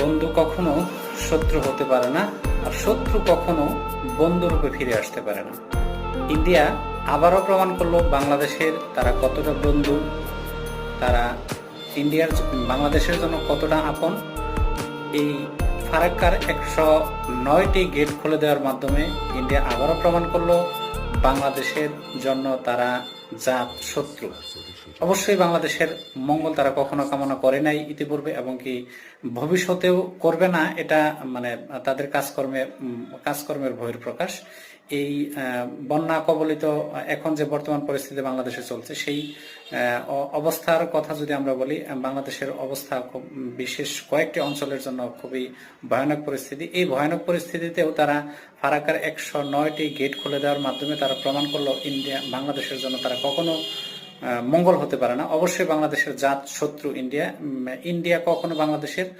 বন্ধু কখনো শত্রু হতে পারে না আর শত্রু কখনো বন্ধুরূপে ফিরে আসতে পারে না। ইন্ডিয়া আবারও প্রমাণ করল বাংলাদেশের তারা কতটা বন্ধু, তারা ইন্ডিয়ার বাংলাদেশের জন্য কতটা আপন। এই ফারাক্কার একশো নয়টি গেট খুলে দেওয়ার মাধ্যমে ইন্ডিয়া আবারও প্রমাণ করল বাংলাদেশের জন্য তারা জাত শত্রু। অবশ্যই বাংলাদেশের মঙ্গল তারা কখনো কামনা করে নাই ইতিপূর্বে, এবং কি ভবিষ্যতেও করবে না, এটা মানে তাদের কাজকর্মে কাজকর্মের ভয়ের প্রকাশ এই বন্যা কবলিত এখন যে বর্তমান পরিস্থিতি বাংলাদেশে চলছে, সেই অবস্থার কথা যদি আমরা বলি বাংলাদেশের অবস্থা খুব বিশেষ কয়েকটি অঞ্চলের জন্য খুবই ভয়ানক পরিস্থিতি। এই ভয়ানক পরিস্থিতিতেও তারা ফারাকার একশো নয়টি গেট খুলে দেওয়ার মাধ্যমে তারা প্রমাণ করল, ইন্ডিয়া, বাংলাদেশের জন্য তারা কখনো মঙ্গল হতে পারে না। অবশ্যই বাংলাদেশের জাত, শত্রু ইন্ডিয়া ইন্ডিয়া কখনো বাংলাদেশের